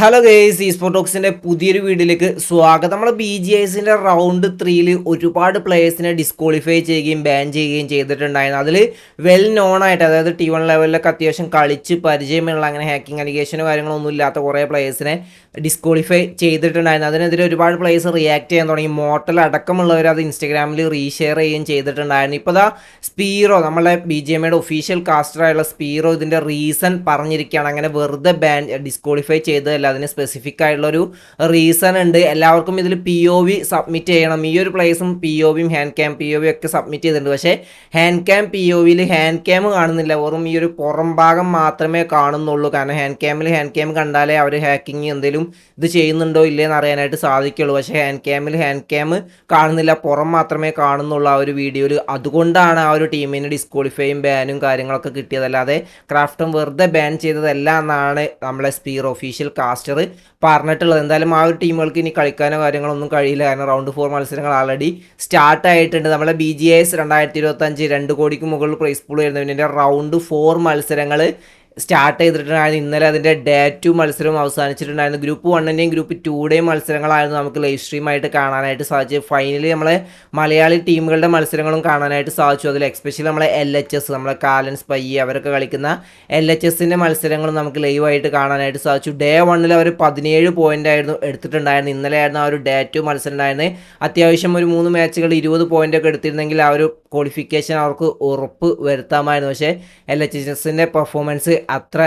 Hello guys ഈ സ്പോർട്ടോക്സിന്റെ പുതിയൊരു വീഡിയോയിലേക്ക് സ്വാഗതം. നമ്മൾ ബി ജി എസിന്റെ റൗണ്ട് ത്രീയിൽ ഒരുപാട് പ്ലേയേഴ്സിനെ ഡിസ്ക്വാളിഫൈ ചെയ്യുകയും ബാൻ ചെയ്യുകയും ചെയ്തിട്ടുണ്ടായിരുന്നു. അതിൽ വെൽ നോൺ ആയിട്ട് അതായത് ടി വൺ ലെവലിലൊക്കെ അത്യാവശ്യം കളിച്ച് പരിചയമുള്ള അങ്ങനെ ഹാക്കിംഗ് അലിഗേഷനോ കാര്യങ്ങളൊന്നും ഇല്ലാത്ത കുറേ പ്ലേയേഴ്സിനെ ഡിസ്ക്വാളിഫൈ ചെയ്തിട്ടുണ്ടായിരുന്നു. അതിനെതിരെ ഒരുപാട് പ്ലേയേഴ്സ് റിയാക്ട് ചെയ്യാൻ തുടങ്ങി. മോട്ടൽ അടക്കമുള്ളവർ അത് ഇൻസ്റ്റഗ്രാമിൽ റീഷെയർ ചെയ്യുകയും ചെയ്തിട്ടുണ്ടായിരുന്നു. ഇപ്പോൾ ദാ സ്പീറോ നമ്മളെ ബി ജി എം എയുടെ ഒഫീഷ്യൽ കാസ്റ്ററായുള്ള സ്പീറോ ഇതിന്റെ റീസൺ പറഞ്ഞിരിക്കുകയാണ്. അങ്ങനെ വെറുതെ ബാൻ ഡിസ്ക്വാളിഫൈ ചെയ്തതല്ല. അതിന് സ്പെസിഫിക് ആയിട്ടുള്ളൊരു റീസൺ ഉണ്ട്. എല്ലാവർക്കും ഇതിൽ പി ഒ വി സബ്മിറ്റ് ചെയ്യണം. ഈ ഒരു പ്ലേസും പി ഒ വിയും hand cam P O V ഒക്കെ സബ്മിറ്റ് ചെയ്തിട്ടുണ്ട്. പക്ഷേ ഹാൻഡ് ക്യാം പി ഒ വിയിൽ ഹാൻഡ് ക്യാം കാണുന്നില്ല. വെറും ഈ ഒരു പുറം ഭാഗം മാത്രമേ കാണുന്നുള്ളൂ. കാരണം ഹാൻഡ് ക്യാമിൽ ഹാൻഡ് ക്യാം കണ്ടാലേ അവർ ഹാക്കിങ് എന്തെങ്കിലും ഇത് ചെയ്യുന്നുണ്ടോ ഇല്ലേന്ന് അറിയാനായിട്ട് സാധിക്കുള്ളൂ. പക്ഷേ ഹാൻഡ് ക്യാമിൽ ഹാൻഡ് ക്യാം കാണുന്നില്ല. പുറം മാത്രമേ കാണുന്നുള്ളൂ ആ ഒരു വീഡിയോയിൽ അതുകൊണ്ടാണ് ആ ഒരു ടീമിന് ഡിസ്ക്വാളിഫൈയും ബാനും കാര്യങ്ങളൊക്കെ കിട്ടിയതല്ലാതെ ക്രാഫ്റ്റും വെറുതെ ബാൻ ചെയ്തതല്ല എന്നാണ് നമ്മളെ സ്പീർ ഒഫീഷ്യൽ കാസ്റ്റർ പറഞ്ഞിട്ടുള്ളത്. എന്തായാലും ആ ഒരു ടീമുകൾക്ക് ഇനി കളിക്കാനോ കാര്യങ്ങളൊന്നും കഴിയില്ല. കാരണം റൗണ്ട് ഫോർ മത്സരങ്ങൾ ആൾറെഡി സ്റ്റാർട്ട് ആയിട്ടുണ്ട്. നമ്മളെ ബി ജി എസ് രണ്ടായിരത്തി ഇരുപത്തഞ്ച് രണ്ട് കോടിക്ക് മുകളിൽ പ്രൈസ് പൂൾ വരുന്നതിന്റെ റൗണ്ട് ഫോർ മത്സരങ്ങൾ സ്റ്റാർട്ട് ചെയ്തിട്ടുണ്ടായിരുന്നു. ഇന്നലെ അതിന്റെ ഡേ ടു മത്സരവും അവസാനിച്ചിട്ടുണ്ടായിരുന്നു. ഗ്രൂപ്പ് വണ്ണിന്റെയും ഗ്രൂപ്പ് ടൂടെയും മത്സരങ്ങളായിരുന്നു നമുക്ക് ലൈവ് സ്ട്രീമായിട്ട് കാണാനായിട്ട് സാധിച്ചു ഫൈനലി നമ്മളെ മലയാളി ടീമുകളുടെ മത്സരങ്ങളും കാണാനായിട്ട് സാധിച്ചു. അതിൽ എക്സ്പെഷ്യലി നമ്മളെ എൽ എച്ച് എസ് നമ്മളെ കാലൻസ് പയ്യ അവരൊക്കെ കളിക്കുന്ന എൽ എച്ച് എസിന്റെ മത്സരങ്ങളും നമുക്ക് ലൈവായിട്ട് കാണാനായിട്ട് സാധിച്ചു. ഡേ വണ്ണിൽ അവർ പതിനേഴ് പോയിന്റ് ആയിരുന്നു എടുത്തിട്ടുണ്ടായിരുന്നു ഇന്നലെ ആയിരുന്നു ആ ഒരു ഡേ ടു മത്സരം ഉണ്ടായിരുന്നത്. അത്യാവശ്യം ഒരു മൂന്ന് മാച്ചുകൾ ഇരുപത് പോയിന്റ് ഒക്കെ എടുത്തിരുന്നെങ്കിൽ ആ ഒരു ക്വാളിഫിക്കേഷൻ അവർക്ക് ഉറപ്പ് വരുത്താമായിരുന്നു. പക്ഷേ എൽ എച്ച് എച്ച് എസിന്റെ പെർഫോമൻസ് അത്ര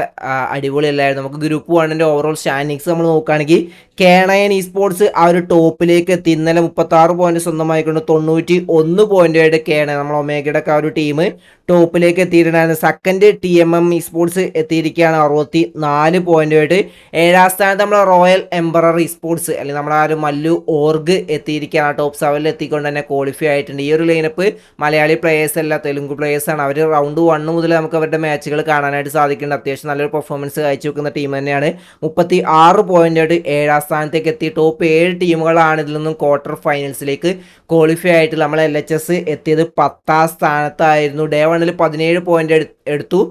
അടിപൊളിയല്ലായിരുന്നു. നമുക്ക് ഗ്രൂപ്പ് വണ്ണിന്റെ ഓവറോൾ സ്റ്റാൻഡിങ്സ് നമ്മൾ നോക്കുകയാണെങ്കിൽ കേണയൻ ഇ സ്പോർട്സ് ആ ഒരു ടോപ്പിലേക്ക് എത്തി ഇന്നലെ മുപ്പത്തി ആറ് പോയിന്റ് സ്വന്തമായിക്കൊണ്ട് തൊണ്ണൂറ്റി ഒന്ന് പോയിന്റായിട്ട് കേണ നമ്മൾ ഒമേഗയുടെ ആ ഒരു ടീം ടോപ്പിലേക്ക് എത്തിയിട്ടുണ്ടായിരുന്നു second T M M E sports എത്തിയിരിക്കുകയാണ്. അറുപത്തി നാല് പോയിന്റുമായിട്ട് ഏഴാം സ്ഥാനത്ത് നമ്മൾ റോയൽ എംബറർ ഇ സ്പോർട്സ് അല്ലെങ്കിൽ നമ്മൾ ആ ഒരു മല്ലു ഓർഗ് എത്തിയിരിക്കുകയാണ്. ടോപ്പ് സെവനിൽ എത്തിക്കൊണ്ട് തന്നെ ക്വാളിഫൈ ആയിട്ടുണ്ട്. ഈ ഒരു ലൈനപ്പ് മലയാളി പ്ലേയേഴ്സ് അല്ല തെലുങ്ക് പ്ലേയേഴ്സ് ആണ്. അവർ റൗണ്ട് വണ്ണ് മുതൽ നമുക്ക് അവരുടെ മാച്ചുകൾ കാണാനായിട്ട് സാധിക്കുന്നുണ്ട്. അത്യാവശ്യം നല്ലൊരു പെർഫോമൻസ് കാഴ്ച വെക്കുന്ന ടീം തന്നെയാണ്. മുപ്പത്തി ആറ് പോയിന്റായിട്ട് ഏഴാം സ്ഥാനത്തേക്ക് എത്തി ടോപ്പ് ഏഴ് ടീമുകളാണ് ഇതിൽ നിന്നും ക്വാർട്ടർ ഫൈനൽസിലേക്ക് ക്വാളിഫൈ ആയിട്ട് നമ്മൾ എൽ എച്ച് എസ് എത്തിയത്. പത്താം സ്ഥാനത്തായിരുന്നു. ഡേ വണ്ണിൽ പതിനേഴ് പോയിന്റ് എടുത്തു.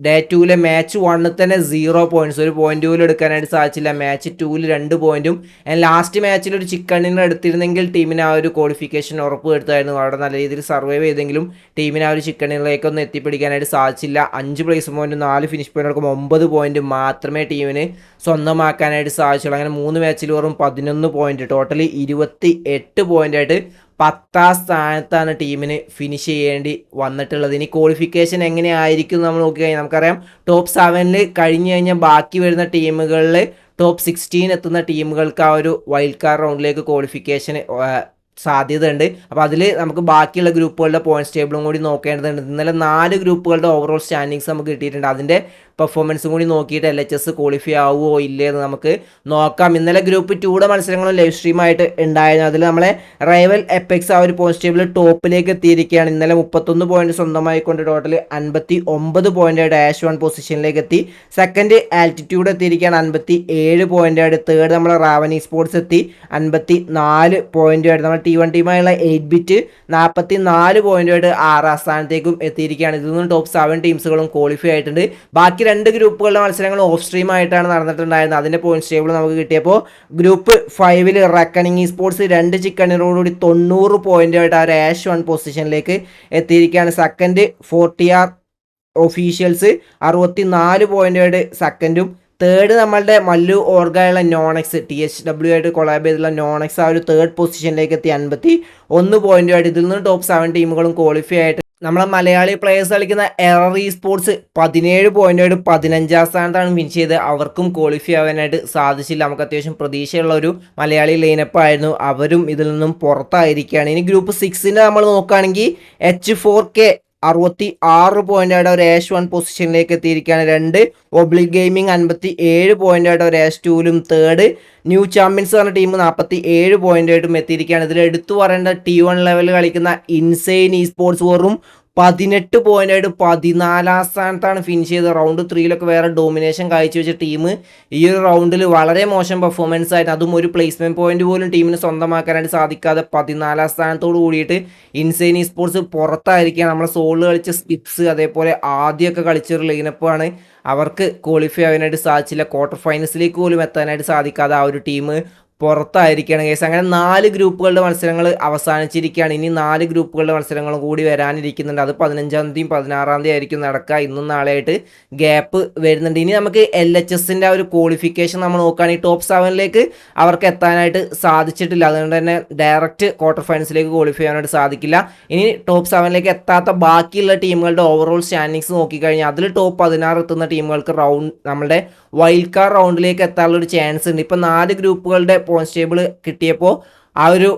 ഡേ ടൂവിലെ മാച്ച് വണ്ണിൽ തന്നെ സീറോ പോയിന്റ്സ് ഒരു പോയിന്റ് പോലും എടുക്കാനായിട്ട് സാധിച്ചില്ല. മാച്ച് ടൂവിൽ രണ്ട് പോയിന്റും ലാസ്റ്റ് മാച്ചിൽ ഒരു ചിക്കണിന് എടുത്തിരുന്നെങ്കിൽ ടീമിന് ആ ഒരു ക്വാളിഫിക്കേഷൻ ഉറപ്പ് വരുത്തായിരുന്നു. അവിടെ നല്ല രീതിയിൽ സർവൈവ് ചെയ്തെങ്കിലും ടീമിന് ആ ഒരു ചിക്കണിലേക്കൊന്നും എത്തിപ്പിടിക്കാനായിട്ട് സാധിച്ചില്ല. അഞ്ച് പ്ലേസ് പോയിന്റ് നാല് ഫിനിഷ് പോയിന്റ് അടക്കം ഒമ്പത് പോയിന്റ് മാത്രമേ ടീമിന് സ്വന്തമാക്കാനായിട്ട് സാധിച്ചുള്ളൂ. അങ്ങനെ മൂന്ന് മാച്ചിൽ വെറും പതിനൊന്ന് പോയിന്റ് ടോട്ടലി ഇരുപത്തി എട്ട് പോയിന്റായിട്ട് പത്താം സ്ഥാനത്താണ് ടീമിന് ഫിനിഷ് ചെയ്യേണ്ടി വന്നിട്ടുള്ളത്. ഇനി ക്വാളിഫിക്കേഷൻ എങ്ങനെയായിരിക്കും നമ്മൾ നോക്കിക്കഴിഞ്ഞാൽ നമുക്കറിയാം. ടോപ്പ് സെവനിൽ കഴിഞ്ഞു കഴിഞ്ഞാൽ ബാക്കി വരുന്ന ടീമുകളിൽ ടോപ്പ് സിക്സ്റ്റീൻ എത്തുന്ന ടീമുകൾക്ക് ആ ഒരു വൈൽഡ് കാർഡ് റൗണ്ടിലേക്ക് ക്വാളിഫിക്കേഷൻ സാധ്യതയുണ്ട്. അപ്പോൾ അതിൽ നമുക്ക് ബാക്കിയുള്ള ഗ്രൂപ്പുകളുടെ പോയിന്റ്സ് ടേബിളും കൂടി നോക്കേണ്ടതുണ്ട്. ഇന്നലെ നാല് ഗ്രൂപ്പുകളുടെ ഓവറോൾ സ്റ്റാൻഡിങ്സ് നമുക്ക് കിട്ടിയിട്ടുണ്ട്. അതിന്റെ പെർഫോമൻസും കൂടി നോക്കിയിട്ട് എൽ എച്ച് എസ് ക്വാളിഫൈ ആവുമോ ഇല്ലേ എന്ന് നമുക്ക് നോക്കാം. ഇന്നലെ ഗ്രൂപ്പ് ടൂടെ മത്സരങ്ങളും ലൈവ് സ്ട്രീമായിട്ട് ഉണ്ടായിരുന്നു. അതിൽ നമ്മളെ റൈവൽ എപ്പെക്സ് ആ ഒരു പോയിന്റ് ടേബിൾ ടോപ്പിലേക്ക് എത്തിയിരിക്കുകയാണ്. ഇന്നലെ മുപ്പത്തൊന്ന് പോയിന്റ് സ്വന്തമായിക്കൊണ്ട് ടോട്ടൽ അൻപത്തി ഒമ്പത് പോയിന്റ് ഡാഷ് വൺ പൊസിഷനിലേക്ക് എത്തി. സെക്കൻഡ് ആൽറ്റിറ്റ്യൂഡ് എത്തിയിരിക്കുകയാണ്. അൻപത്തി ഏഴ് പോയിന്റ് ആയിട്ട് തേർഡ് നമ്മൾ റാവനി സ്പോർട്സ് എത്തി. അൻപത്തി നാല് പോയിന്റ് ആയിട്ട് നമ്മൾ ടി വൺ ടീമായുള്ള എയ്റ്റ് ബിറ്റ് നാൽപ്പത്തി നാല് പോയിന്റ് ആയിട്ട് ആറാം സ്ഥാനത്തേക്കും എത്തിയിരിക്കുകയാണ്. ഇതിൽ നിന്നും ടോപ്പ് സെവൻ ടീംസുകളും ക്വാളിഫൈ ആയിട്ടുണ്ട്. ബാക്കി രണ്ട് ഗ്രൂപ്പുകളുടെ മത്സരങ്ങൾ ഓഫ് സ്ട്രീം ആയിട്ടാണ് നടന്നിട്ടുണ്ടായിരുന്നത്. അതിന്റെ പോയിന്റ്സ് ടേബിൾ നമുക്ക് കിട്ടിയപ്പോൾ ഗ്രൂപ്പ് ഫൈവിൽ റെക്കണിങ് സ്പോർട്സ് രണ്ട് ചിക്കണിനോടുകൂടി തൊണ്ണൂറ് പോയിന്റായിട്ട് ആ ഒരു ആഷ് വൺ പൊസിഷനിലേക്ക് എത്തിയിരിക്കുകയാണ്. സെക്കൻഡ് ഫോർട്ടി ആർ ഒഫീഷ്യൽസ് അറുപത്തി നാല് പോയിന്റായിട്ട് സെക്കൻഡും തേർഡ് നമ്മളുടെ മല്ലു ഓർഗയുള്ള നോണെക്സ് ടി എച്ച് ഡബ്ല്യു ആയിട്ട് കൊളാബ് ചെയ്തിട്ടുള്ള നോണെക്സ് ആ ഒരു തേർഡ് പൊസിഷനിലേക്ക് എത്തി. അൻപത്തി ഒന്ന് പോയിന്റുമായിട്ട് ഇതിൽ നിന്ന് ടോപ്പ് സെവൻ ടീമുകളും ക്വാളിഫൈ ആയിട്ട് നമ്മളെ മലയാളി പ്ലെയേഴ്സ് കളിക്കുന്ന എറർ ഇ സ്പോർട്സ് പതിനേഴ് പോയിന്റായിട്ട് പതിനഞ്ചാം സ്ഥാനത്താണ് വിൻ ചെയ്ത് അവർക്കും ക്വാളിഫൈ ആവാനായിട്ട് സാധിച്ചില്ല. നമുക്ക് അത്യാവശ്യം പ്രതീക്ഷയുള്ള ഒരു മലയാളി ലൈനപ്പ് ആയിരുന്നു. അവരും ഇതിൽ നിന്നും പുറത്തായിരിക്കുകയാണ്. ഇനി ഗ്രൂപ്പ് സിക്സിന്റെ നമ്മൾ നോക്കുകയാണെങ്കിൽ എച്ച് ഫോർ കെ അറുപത്തി ആറ് പോയിന്റായിട്ട് ഒരു ഏഷ് വൺ പൊസിഷനിലേക്ക് എത്തിയിരിക്കുകയാണ്. രണ്ട് ഒബ്ലിക് ഗെയിമിംഗ് അൻപത്തി ഏഴ് പോയിന്റായിട്ട് ഒരു ഏഷ് ടൂലും തേർഡ് ന്യൂ ചാമ്പ്യൻസ് പറഞ്ഞ ടീം നാൽപ്പത്തി ഏഴ് പോയിന്റായിട്ടും എത്തിയിരിക്കുകയാണ്. ഇതിൽ എടുത്തു പറയേണ്ട ടി വൺ ലെവലിൽ കളിക്കുന്ന ഇൻസെയിൻ ഇ സ്പോർട്സ് വെറും പതിനെട്ട് പോയിന്റ് ആയിട്ട് പതിനാലാം സ്ഥാനത്താണ് ഫിനിഷ് ചെയ്തത്. റൗണ്ട് ത്രീയിലൊക്കെ വേറെ ഡോമിനേഷൻ കാഴ്ചവെച്ച ടീം ഈ ഒരു റൗണ്ടിൽ വളരെ മോശം പെർഫോമൻസ് ആയിരുന്നു. അതും ഒരു പ്ലേസ്മെന്റ് പോയിന്റ് പോലും ടീമിന് സ്വന്തമാക്കാനായിട്ട് സാധിക്കാതെ പതിനാലാം സ്ഥാനത്തോട് കൂടിയിട്ട് ഇൻസൈൻ ഈ സ്പോർട്സ് പുറത്തായിരിക്കുകയാണ്. നമ്മളെ സോളിൽ കളിച്ച സ്കിപ്സ് അതേപോലെ ആദ്യമൊക്കെ കളിച്ചൊരു ലൈനപ്പാണ് അവർക്ക് ക്വാളിഫൈ ആവാനായിട്ട് സാധിച്ചില്ല. ക്വാർട്ടർ ഫൈനൽസിലേക്ക് പോലും എത്താനായിട്ട് സാധിക്കാതെ ആ ഒരു ടീം പുറത്തായിരിക്കുകയാണ് കേസ് അങ്ങനെ നാല് ഗ്രൂപ്പുകളുടെ മത്സരങ്ങൾ അവസാനിച്ചിരിക്കുകയാണ്. ഇനി നാല് ഗ്രൂപ്പുകളുടെ മത്സരങ്ങളും കൂടി വരാനിരിക്കുന്നുണ്ട്. അത് പതിനഞ്ചാം തീയതി പതിനാറാം തീയതി ആയിരിക്കും നടക്കുക. ഇന്നും നാളെയായിട്ട് ഗ്യാപ്പ് വരുന്നുണ്ട്. ഇനി നമുക്ക് എൽ എച്ച് എസിന്റെ ആ ഒരു ക്വാളിഫിക്കേഷൻ നമ്മൾ നോക്കുകയാണെങ്കിൽ ടോപ്പ് സെവനിലേക്ക് അവർക്ക് എത്താനായിട്ട് സാധിച്ചിട്ടില്ല. അതുകൊണ്ട് തന്നെ ഡയറക്റ്റ് ക്വാർട്ടർ ഫൈനൽസിലേക്ക് ക്വാളിഫൈ ചെയ്യാനായിട്ട് സാധിക്കില്ല. ഇനി ടോപ്പ് സെവനിലേക്ക് എത്താത്ത ബാക്കിയുള്ള ടീമുകളുടെ ഓവറോൾ സ്റ്റാൻഡിങ്സ് നോക്കിക്കഴിഞ്ഞാൽ അതിൽ ടോപ്പ് പതിനാറ് എത്തുന്ന ടീമുകൾക്ക് റൗണ്ട് നമ്മുടെ വൈൽഡ് കാർഡ് റൗണ്ടിലേക്ക് എത്താനുള്ള ഒരു ചാൻസ് ഉണ്ട്. ഇപ്പം നാല് ഗ്രൂപ്പുകളുടെ ടേബിൾ കിട്ടിയപ്പോൾ ആ ഒരു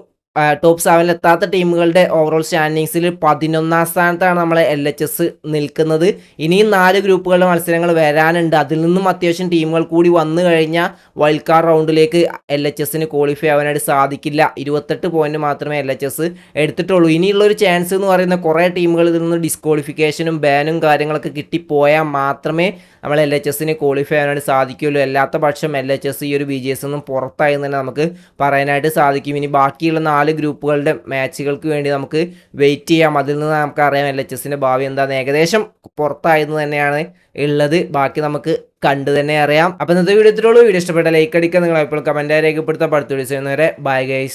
ടോപ്പ് സെവനിൽ എത്താത്ത ടീമുകളുടെ ഓവറോൾ സ്റ്റാൻഡിങ്സിൽ പതിനൊന്നാം സ്ഥാനത്താണ് നമ്മളെ എൽ എച്ച് എസ് നിൽക്കുന്നത്. ഇനിയും നാല് ഗ്രൂപ്പുകളുടെ മത്സരങ്ങൾ വരാനുണ്ട്. അതിൽ നിന്നും അത്യാവശ്യം ടീമുകൾ കൂടി വന്നു കഴിഞ്ഞാൽ വൈൽഡ് കാർഡ് റൗണ്ടിലേക്ക് എൽ എച്ച് എസിന് ക്വാളിഫൈ ആവാനായിട്ട് സാധിക്കില്ല. ഇരുപത്തെട്ട് പോയിന്റ് മാത്രമേ എൽ എച്ച് എസ് എടുത്തിട്ടുള്ളൂ. ഇനിയുള്ളൊരു ചാൻസ് എന്ന് പറയുന്ന കുറേ ടീമുകളിൽ നിന്ന് ഡിസ്ക്വാളിഫിക്കേഷനും ബാനും കാര്യങ്ങളൊക്കെ കിട്ടിപ്പോയാൽ മാത്രമേ നമ്മൾ എൽ എച്ച് എസിന് ക്വാളിഫൈ ആവാനായിട്ട് സാധിക്കുകയുള്ളൂ. അല്ലാത്ത പക്ഷം എൽ എച്ച് എസ് ഈ ഒരു ബി ജി എസ് ഒന്നും പുറത്തായി തന്നെ നമുക്ക് പറയാനായിട്ട് സാധിക്കും. ഇനി ബാക്കിയുള്ള നാല് ഗ്രൂപ്പുകളുടെ മാച്ചുകൾക്ക് വേണ്ടി നമുക്ക് വെയിറ്റ് ചെയ്യാം. അതിൽ നിന്ന് നമുക്ക് അറിയാം എൽ എച്ച് എസിന്റെ ഭാവി എന്താണെന്ന് ഏകദേശം പുറത്തായെന്ന് തന്നെയാണ് ഉള്ളത്. ബാക്കി നമുക്ക് കണ്ടു തന്നെ അറിയാം. അപ്പോൾ ഇന്നത്തെ വീഡിയോ ഇത്രയുള്ളൂ വീഡിയോ ഇഷ്ടപ്പെട്ട ലൈക്ക് അടിക്കുക. നിങ്ങൾ എപ്പോഴും കമന്റായി രേഖപ്പെടുത്താൻ പഠിത്തു വിളിച്ചവരെ ബൈ ഗൈസ്